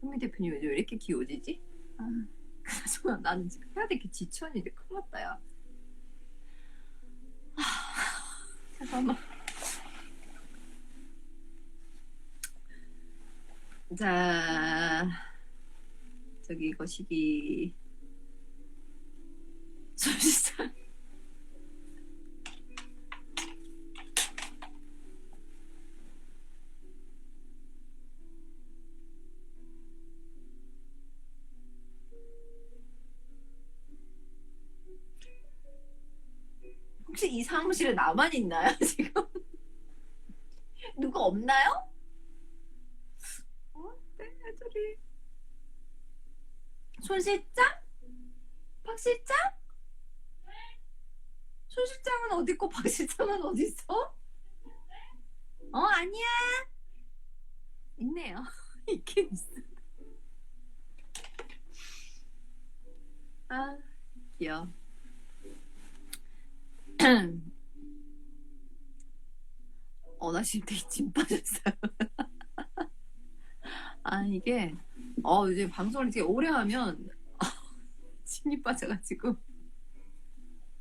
현미 대표님 요즘 왜 이렇게 기워지지? 아, 그래서 나는 지금 해야 될 게 지천인데 큰일 났다 야. 아, 잠깐만. 자, 저기 거시기 솔직히 사무실에 나만 있나요 지금? 누가 없나요? 어? 네, 애들이 손 실장? 박 실장? 손 실장은 어디 있고 박 실장은 어디 있어? 어 아니야. 있네요. 있긴 있어. 아 귀여워. 어, 나 지금 되게 진 빠졌어요. 아, 이게, 어, 이제 방송을 되게 오래 하면, 침이 빠져가지고.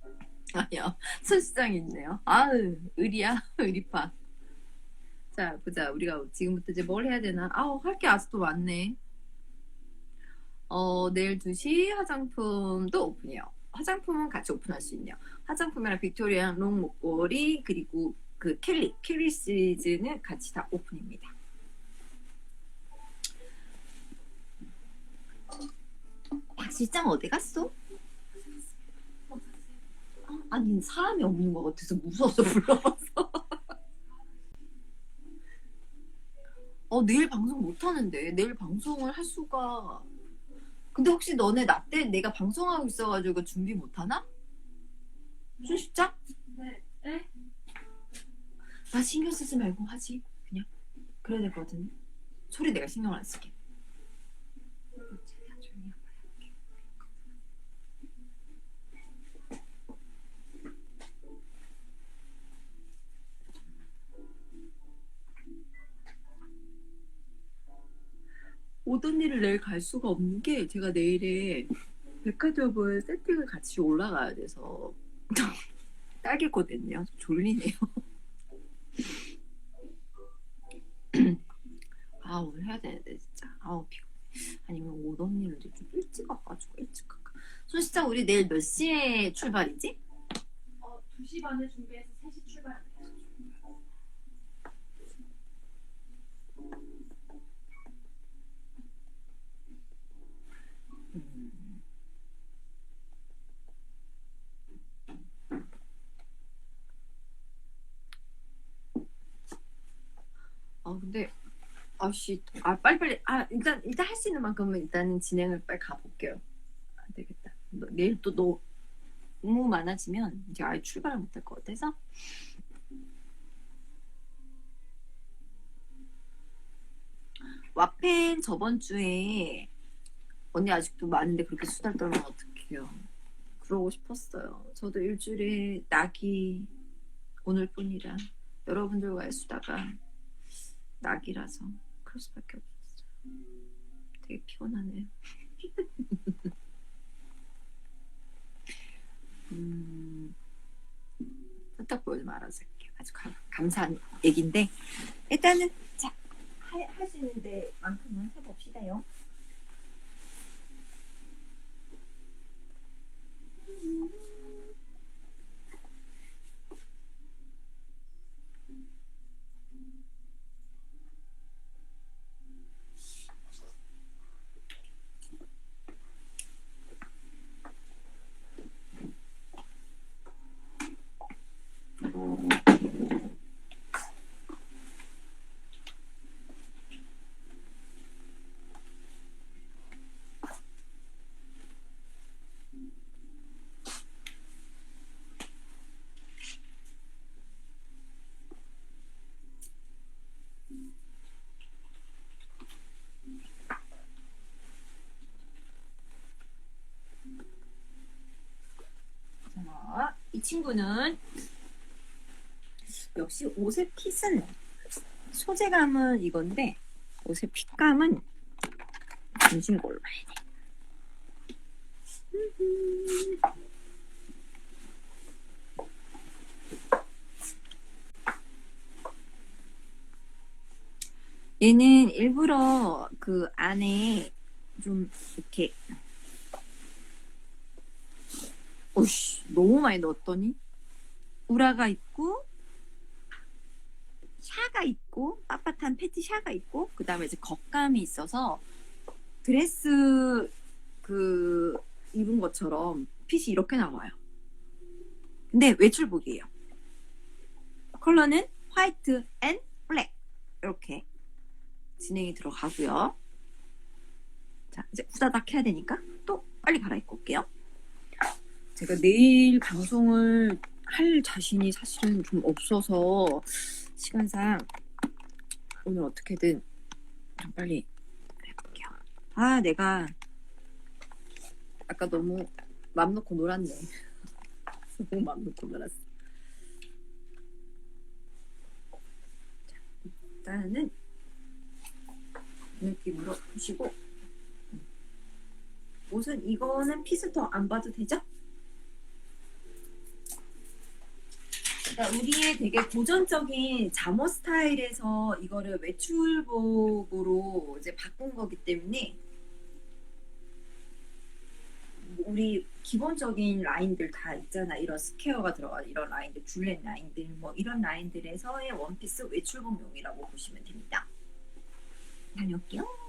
아니요, 손시장이 있네요. 아으, 의리야, 의리파. 자, 보자. 우리가 지금부터 이제 뭘 해야 되나? 아우, 할 게 아직도 많네. 어, 내일 2시 화장품도 오픈이요. 화장품은 같이 오픈할 수 있네요. 화장품이랑 빅토리아 롱 목걸이 그리고 그 켈리 켈리 시리즈는 같이 다 오픈입니다. 박 실장 어디 갔어? 아, 아니 사람이 없는 것 같아서 무서워서 불러왔어. 어 내일 방송 못 하는데 내일 방송을 할 수가. 근데 혹시 너네 나 때 내가 방송하고 있어가지고 준비 못 하나? 순식장? 네. 네? 나 신경 쓰지 말고 하지 그냥 그래야 될 것 같은데 소리 내가 신경 안 쓸게 오던 일을 내일 갈 수가 없는 게 제가 내일에 백화점을 세팅을 같이 올라가야 돼서 딸겠거든요. 졸리네요. 아 오늘 해야 되는데 진짜. 아우 피곤해. 아니면 오던 일을 좀 일찍 와가지고 일찍 갈까? 손 시장 우리 내일 몇 시에 출발이지? 어, 2시 반에 준비해서 3시 출발 아 근데 아씨 아 빨리빨리 아 일단 일단 할 수 있는 만큼은 일단은 진행을 빨리 가볼게요. 안 되겠다. 너- 내일 또 너, 너무 많아지면 이제 아예 출발을 못 할 것 같아서. 와펜 저번 주에 언니 아직도 많은데 그렇게 수달 떨면 어떡해요. 그러고 싶었어요. 저도 일주일에 낙이 오늘뿐이라 여러분들과의 수다가 낙이라서 그럴 수밖에 없었어요. 되게 피곤하네요. 음, 보여지 말아서 이렇게. 아주 감, 감사한 얘기인데 일단은 자 할 수 있는 데 만큼은 해봅시다요. 자, 이 친구는 역시 옷의 핏은 소재감은 이건데 옷의 핏감은 중심 봐야 돼. 얘는 일부러 그 안에 좀 이렇게 오씨 너무 많이 넣었더니 우라가 있고 샤가 있고 빳빳한 패티 샤가 있고 그 다음에 이제 겉감이 있어서 드레스 그 입은 것처럼 핏이 이렇게 나와요. 근데 외출복이에요. 컬러는 화이트 앤 블랙 이렇게 진행이 들어가고요. 자 이제 후다닥 해야 되니까 또 빨리 갈아입고 올게요. 제가 내일 방송을 할 자신이 사실은 좀 없어서 시간상 오늘 어떻게든 좀 빨리 해볼게요. 아 내가 아까 너무 맘 놓고 놀았네. 너무 맘 놓고 놀았어. 자, 일단은 이 느낌으로 보시고 옷은 이거는 핏을 더안 봐도 되죠? 그러니까 우리의 되게 고전적인 잠옷 스타일에서 이거를 외출복으로 이제 바꾼 거기 때문에 우리 기본적인 라인들 다 있잖아. 이런 스퀘어가 들어가 이런 라인들, 줄렛 라인들, 뭐 이런 라인들에서의 원피스 외출복용이라고 보시면 됩니다. 다녀올게요.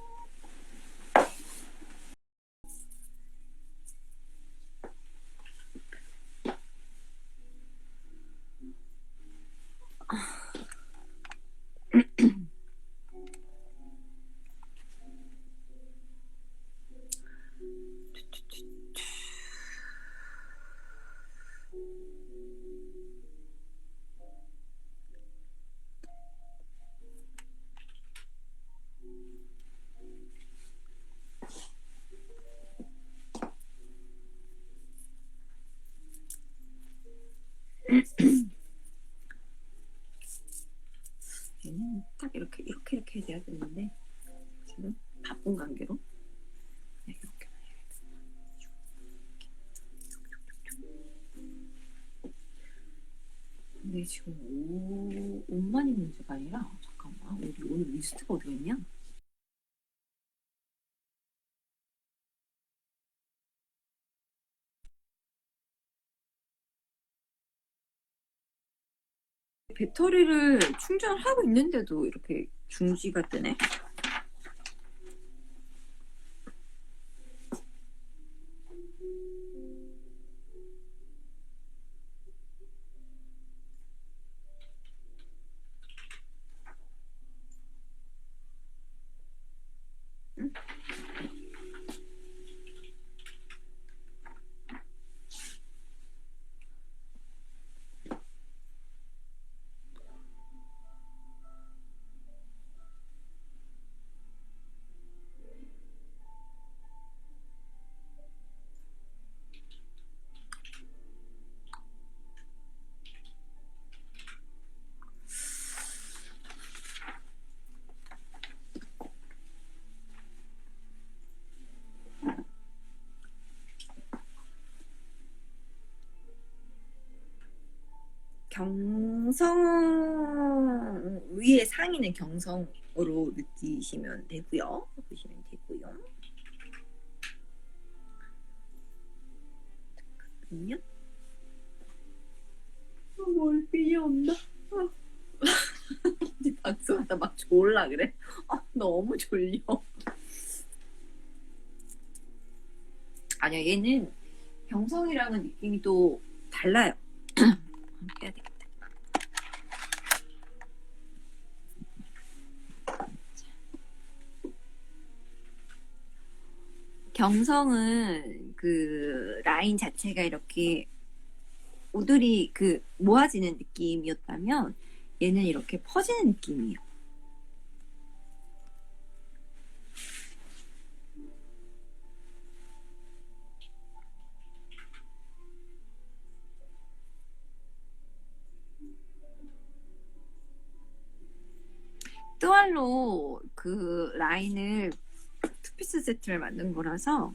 근데 지금 옷, 옷만 입는 문제가 아니라 잠깐만 우리 오늘 리스트가 어디 있냐? 배터리를 충전하고 있는데도 이렇게 중지가 뜨네. 경성 위에 상의는 경성으로 느끼시면 되고요. 보시면 되고요. 잠깐만요. 어, 뭘 삐이 없나? 어. 이제 방송하다 막 졸라 그래. 아, 너무 졸려. 아니야, 얘는 경성이랑은 느낌이 또 달라요. 해야 되겠다. 경성은 그 라인 자체가 이렇게 오들이 그 모아지는 느낌이었다면 얘는 이렇게 퍼지는 느낌이에요. 뜨왈로 그 라인을 투 피스 세트를 만든 거라서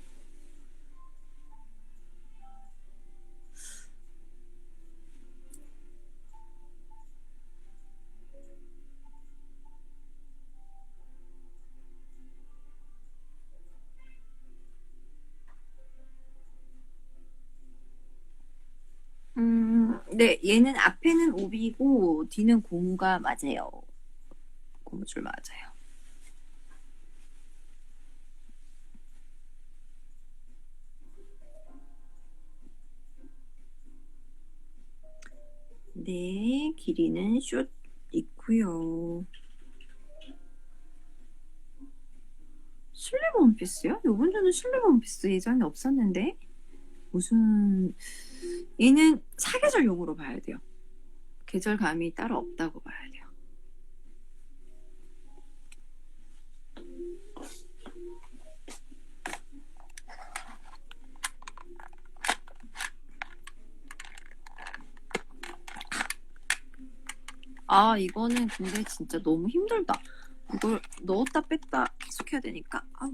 음, 네, 얘는 앞에는 오비고 뒤는 고무가 맞아요. 고무줄 맞아요. 네, 길이는 숏 있고요. 슬립 원피스요? 요번 주는 슬립 원피스 예전에 없었는데 무슨 얘는 사계절용으로 봐야 돼요. 계절감이 따로 없다고 봐야 돼요. 아, 이거는 근데 진짜 너무 힘들다. 이걸 넣었다 뺐다 계속 해야 되니까. 아우.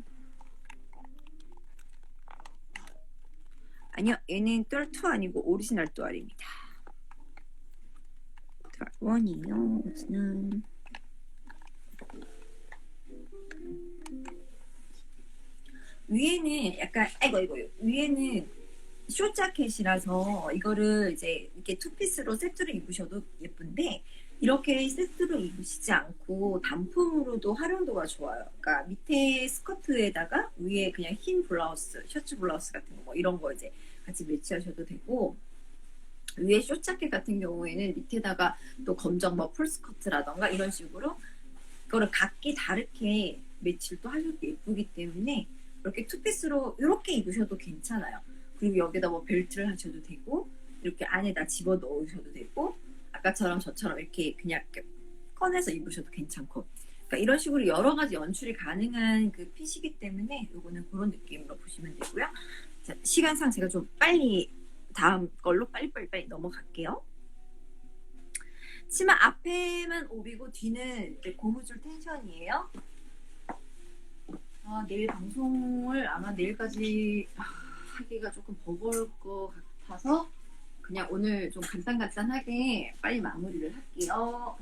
아니요, 얘는 똘2 아니고 오리지널 뚜알입니다. 뚜알원이요. 는 위에는 약간 아이고 이거 위에는 숏 자켓이라서 이거를 이제 이렇게 투피스로 세트로 입으셔도 예쁜데 이렇게 세트로 입으시지 않고 단품으로도 활용도가 좋아요. 그러니까 밑에 스커트에다가 위에 그냥 흰 블라우스, 셔츠 블라우스 같은 거 뭐 이런 거 이제 같이 매치하셔도 되고 위에 숏 자켓 같은 경우에는 밑에다가 또 검정 뭐 풀스커트라던가 이런 식으로 이거를 각기 다르게 매치를 또 하셔도 예쁘기 때문에 이렇게 투피스로 이렇게 입으셔도 괜찮아요. 그리고 여기다 뭐 벨트를 하셔도 되고 이렇게 안에다 집어 넣으셔도 되고 아까처럼 저처럼 이렇게 그냥 이렇게 꺼내서 입으셔도 괜찮고 그러니까 이런 식으로 여러 가지 연출이 가능한 그 핏이기 때문에 이거는 그런 느낌으로 보시면 되고요. 자, 시간상 제가 좀 빨리 다음 걸로 빨리빨리 빨리 넘어갈게요. 치마 앞에만 오비고 뒤는 이제 고무줄 텐션이에요. 아, 내일 방송을 아마 내일까지 아, 하기가 조금 버거울 것 같아서 그냥 오늘 좀 간단간단하게 빨리 마무리를 할게요.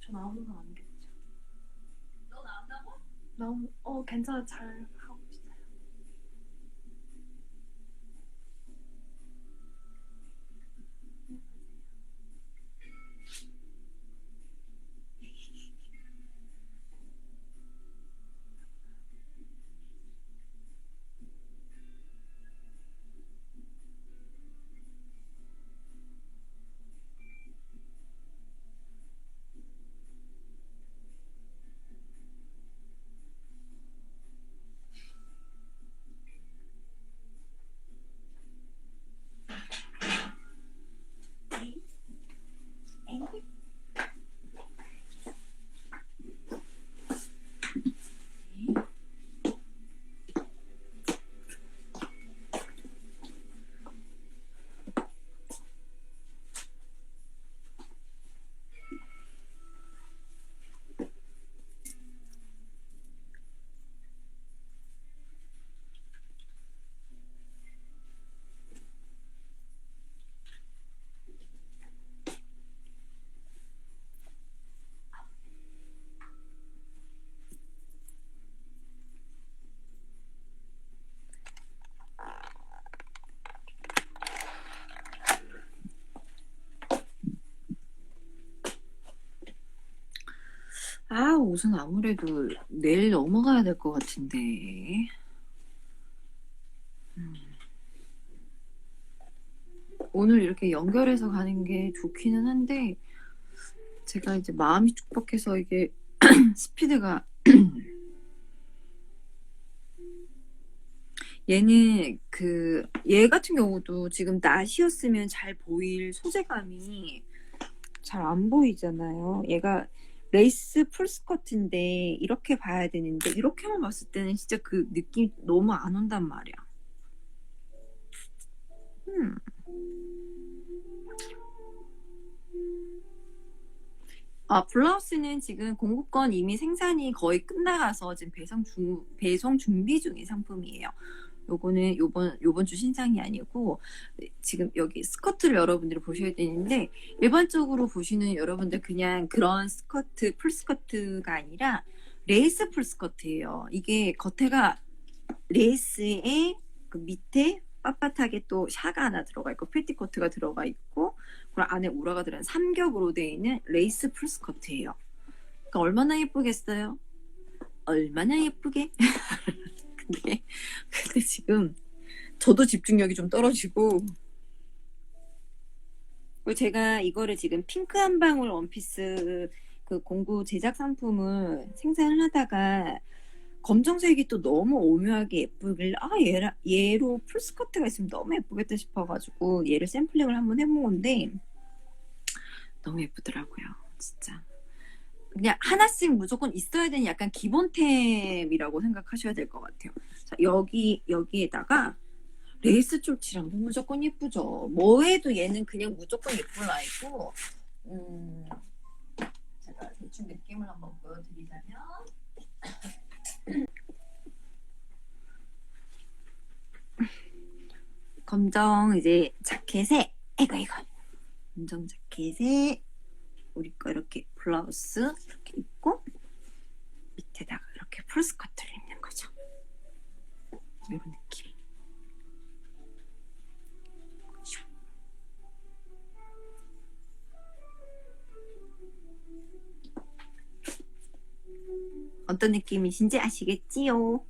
저 나오는 건 아니겠죠? 너 나온다고? 나오는 어 괜찮아 잘 아, 옷은 아무래도 내일 넘어가야 될 것 같은데. 음. 오늘 이렇게 연결해서 가는 게 좋기는 한데, 제가 이제 마음이 축복해서 이게 스피드가 얘는 그 얘 같은 경우도 지금 낮이었으면 잘 보일 소재감이 잘 안 보이잖아요. 얘가 레이스 풀스커트인데 이렇게 봐야 되는데 이렇게만 봤을 때는 진짜 그 느낌 너무 안 온단 말이야. 음. 아, 블라우스는 지금 공급권 이미 생산이 거의 끝나가서 지금 배송 중, 배송 준비 중인 상품이에요. 요거는 요번, 요번 주 신상이 아니고, 지금 여기 스커트를 여러분들이 보셔야 되는데, 일반적으로 보시는 여러분들 그냥 그런 스커트, 풀 스커트가 아니라, 레이스 풀 스커트예요. 이게 겉에가 레이스에 그 밑에 빳빳하게 또 샤가 하나 들어가 있고, 패티코트가 들어가 있고, 그리고 안에 우라가 들어간 삼겹으로 되어 있는 레이스 풀 스커트예요. 그러니까 얼마나 예쁘겠어요? 얼마나 예쁘게? 근데, 근데 지금 저도 집중력이 좀 떨어지고 제가 이거를 지금 핑크 한 방울 원피스 그 공구 제작 상품을 생산을 하다가 검정색이 또 너무 오묘하게 예쁘길래 아 얘라, 얘로 풀스커트가 있으면 너무 예쁘겠다 싶어가지고 얘를 샘플링을 한번 해본 건데 너무 예쁘더라고요 진짜 그냥 하나씩 무조건 있어야 되는 약간 기본템이라고 생각하셔야 될 것 같아요. 자, 여기 여기에다가 레이스 쫄치랑도 무조건 예쁘죠. 뭐 해도 얘는 그냥 무조건 예쁜 아이고 음, 제가 대충 느낌을 한번 보여드리자면. 검정 이제 자켓에 이거 이거 검정 자켓에 우리 거 이렇게 블라우스 이렇게 입고 밑에다가 이렇게 풀스커트를 입는 거죠. 이런 느낌. 어떤 느낌이신지 아시겠지요?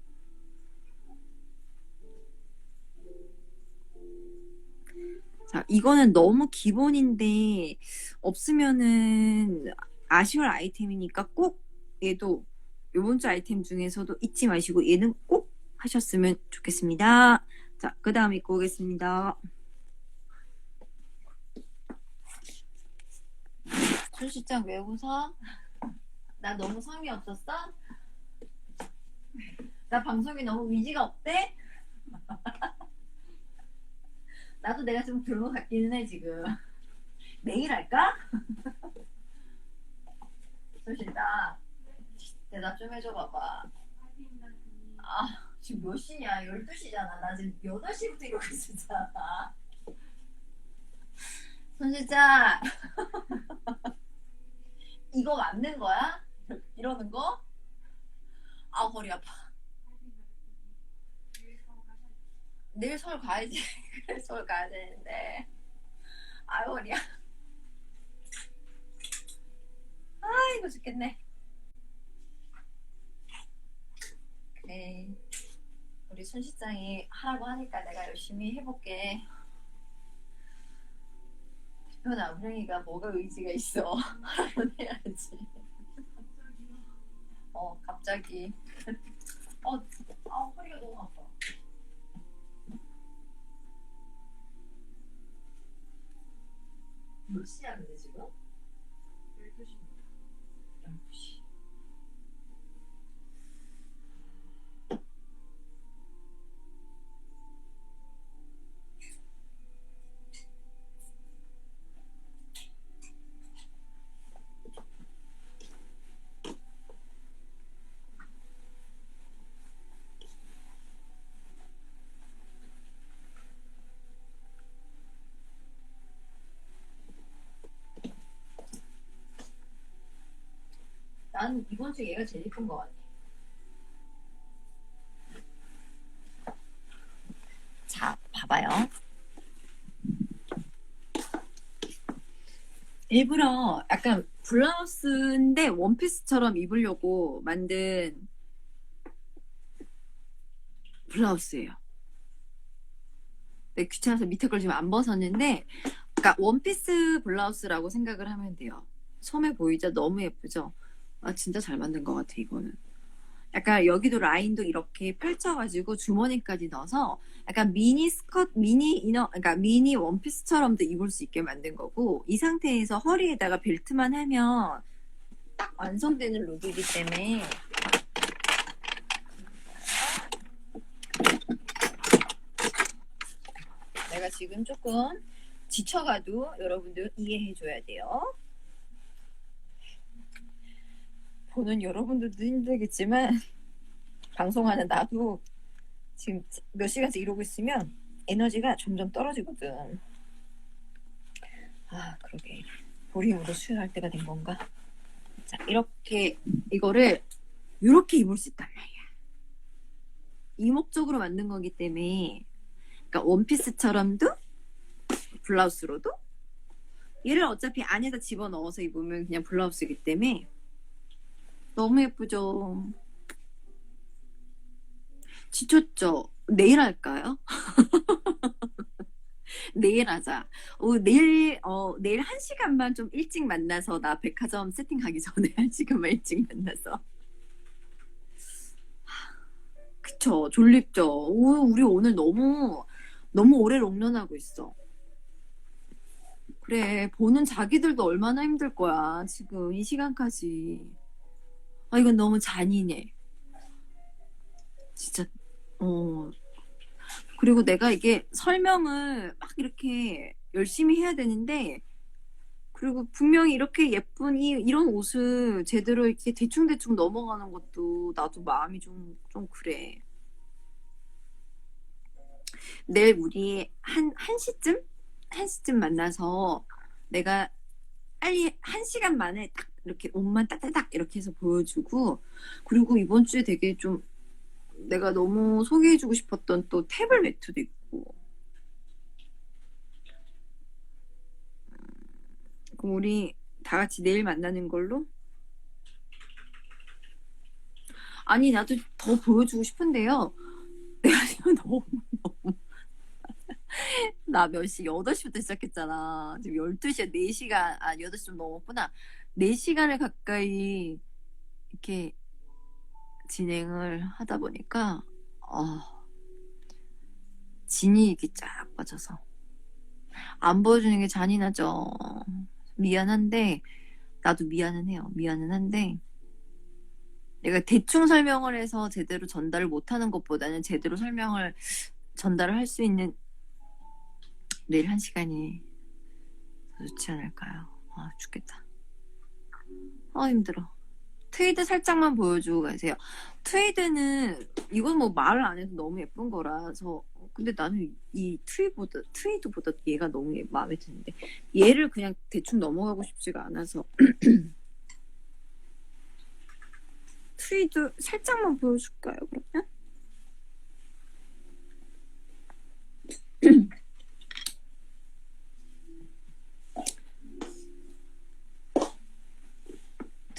자, 이거는 너무 기본인데 없으면은 아쉬울 아이템이니까 꼭 얘도 요번 주 아이템 중에서도 잊지 마시고 얘는 꼭 하셨으면 좋겠습니다. 자, 그 다음 입고 오겠습니다. 출시장 왜 웃어? 나 너무 성의 없었어? 나 방송이 너무 위지가 없대? 나도 내가 좀 그런 것 같기는 해 지금. 내일 할까? 솔실다. 대답 좀 해줘 봐봐. 아 지금 몇 시냐? 12시잖아. 나 지금 8시부터 이러고 있었잖아. 손실자. 이거 맞는 거야? 이러는 거? 아 허리 아파 내일 서울 가야지 서울 가야 되는데. 아유 허리야. 아이고 죽겠네. 그래. 우리 손 실장이 하라고 하니까 내가 열심히 해볼게. 대표나 우랭이가 뭐가 의지가 있어? 하라고 해야지. 어 갑자기. 어, 아 허리가 너무 아파 몇 시야 근데 지금? 난 이번 주 얘가 제일 예쁜 것 같아. 자, 봐봐요. 일부러 약간 블라우스인데 원피스처럼 입으려고 만든 블라우스예요. 네, 귀찮아서 밑에 걸 지금 안 벗었는데, 그러니까 원피스 블라우스라고 생각을 하면 돼요. 소매 보이죠? 너무 예쁘죠? 아, 진짜 잘 만든 것 같아, 이거는. 약간 여기도 라인도 이렇게 펼쳐가지고 주머니까지 넣어서 약간 미니 스커트, 미니 이너, 그러니까 미니 원피스처럼도 입을 수 있게 만든 거고, 이 상태에서 허리에다가 벨트만 하면 딱 완성되는 룩이기 때문에 내가 지금 조금 지쳐가도 여러분들 이해해줘야 돼요. 보는 여러분들도 힘들겠지만 방송하는 나도 지금 몇 시간씩 이러고 있으면 에너지가 점점 떨어지거든. 아 그러게 보림으로 수혈할 때가 된 건가? 자 이렇게 이거를 이렇게 입을 수 있단 말이야. 이목적으로 만든 거기 때문에 그러니까 원피스처럼도 블라우스로도 얘를 어차피 안에다 집어넣어서 입으면 그냥 블라우스이기 때문에 너무 예쁘죠. 지쳤죠? 내일 할까요? 내일 하자. 어, 내일, 어, 내일 한 시간만 좀 일찍 만나서 나 백화점 세팅 가기 전에 한 시간만 일찍 만나서. 그쵸. 졸립죠. 오, 우리 오늘 너무, 너무 오래 롱런하고 있어. 그래. 보는 자기들도 얼마나 힘들 거야. 지금 이 시간까지. 아, 이건 너무 잔인해. 진짜, 어. 그리고 내가 이게 설명을 막 이렇게 열심히 해야 되는데, 그리고 분명히 이렇게 예쁜 이, 이런 옷을 제대로 이렇게 대충대충 넘어가는 것도 나도 마음이 좀, 좀 그래. 내일 우리 한, 한 시쯤? 한 시쯤 만나서 내가 빨리 한 시간 만에 딱 이렇게 옷만 딱딱딱 이렇게 해서 보여주고 그리고 이번 주에 되게 좀 내가 너무 소개해주고 싶었던 또 태블 매트도 있고 음, 그럼 우리 다 같이 내일 만나는 걸로? 아니 나도 더 보여주고 싶은데요 내가 지금 너무 너무 나 몇 시? 8시부터 시작했잖아. 지금 12시에 4시간, 아, 8시 좀 넘었구나. 4시간을 가까이 이렇게 진행을 하다 보니까, 어, 진이 이렇게 쫙 빠져서. 안 보여주는 게 잔인하죠. 미안한데, 나도 미안은 해요. 미안은 한데, 내가 대충 설명을 해서 제대로 전달을 못하는 것보다는 제대로 설명을 전달을 할 수 있는 내일 한 시간이 더 좋지 않을까요? 아, 죽겠다. 아, 힘들어. 트위드 살짝만 보여주고 가세요. 트위드는, 이건 뭐 말을 안 해도 너무 예쁜 거라서. 근데 나는 이 트위보다, 트위드보다 얘가 너무 예- 마음에 드는데. 얘를 그냥 대충 넘어가고 싶지가 않아서. 트위드 살짝만 보여줄까요, 그러면?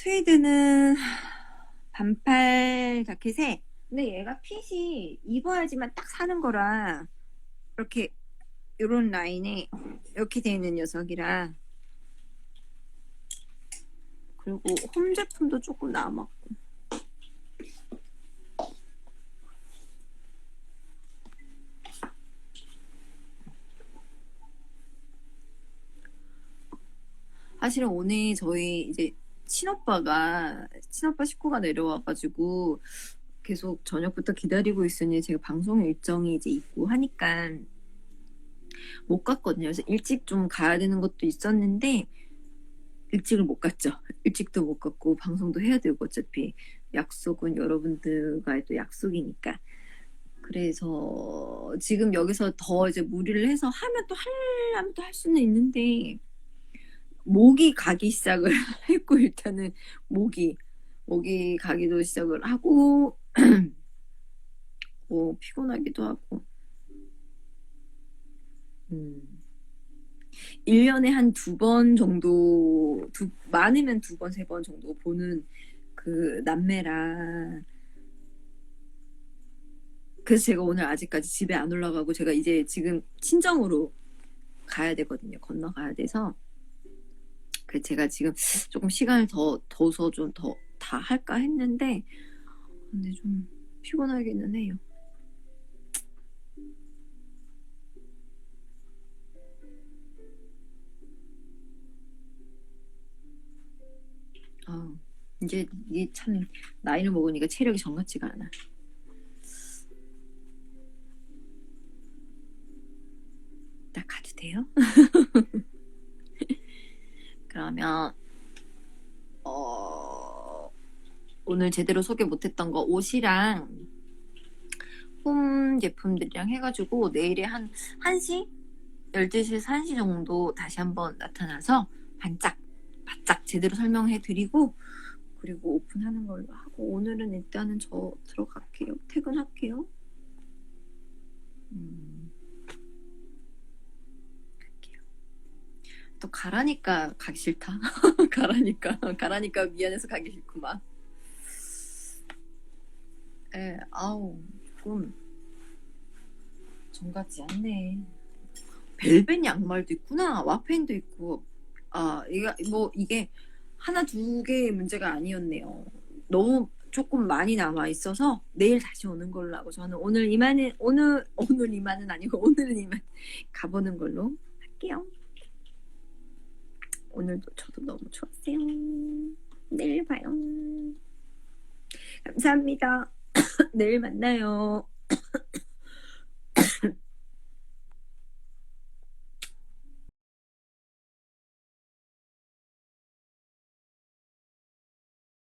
트위드는 반팔 자켓에 근데 얘가 핏이 입어야지만 딱 사는 거라 이렇게 이런 라인에 이렇게 되어 있는 녀석이라. 그리고 홈 제품도 조금 남았고. 사실은 오늘 저희 이제 친오빠가 친오빠 식구가 내려와가지고 계속 저녁부터 기다리고 있으니 제가 방송 일정이 이제 있고 하니까 못 갔거든요. 그래서 일찍 좀 가야 되는 것도 있었는데 일찍을 못 갔죠. 일찍도 못 갔고 방송도 해야 되고 어차피 약속은 여러분들과의 또 약속이니까. 그래서 지금 여기서 더 이제 무리를 해서 하면 또 하려면 또 할 수는 있는데 목이 가기 시작을 했고 일단은 목이 목이 가기도 시작을 하고 뭐 피곤하기도 하고 음 1년에 한 두 번 정도, 두, 많으면 두 번, 세 번 정도 보는 그 남매라. 그래서 제가 오늘 아직까지 집에 안 올라가고 제가 이제 지금 친정으로 가야 되거든요. 건너가야 돼서. 그 제가 지금 조금 시간을 더 둬서 좀 더 다 할까 했는데 근데 좀 피곤하기는 해요. 아, 이제 이게 참 나이를 먹으니까 체력이 정같지가 않아. 나 가도 돼요? 그러면 어, 오늘 제대로 소개 못했던 거 옷이랑 홈 제품들이랑 해가지고 내일에 한 1시? 12시에서 1시 정도 다시 한번 나타나서 반짝 바짝 제대로 설명해 드리고 그리고 오픈하는 걸로 하고 오늘은 일단은 저 들어갈게요. 퇴근할게요. 음, 또 가라니까 가기 싫다. 가라니까 가라니까 미안해서 가기 싫구만. 에 아우 조금 정 같지 않네. 벨벳 양말도 있구나. 와펜도 있고. 아 이게 뭐 이게 하나 두 개의 문제가 아니었네요. 너무 조금 많이 남아 있어서 내일 다시 오는 걸로 하고 저는 오늘 이만은 오늘 오늘 이만은 아니고 오늘은 이만 가보는 걸로 할게요. 오늘도 저도 너무 좋았어요. 내일 봐요. 감사합니다. 내일 만나요.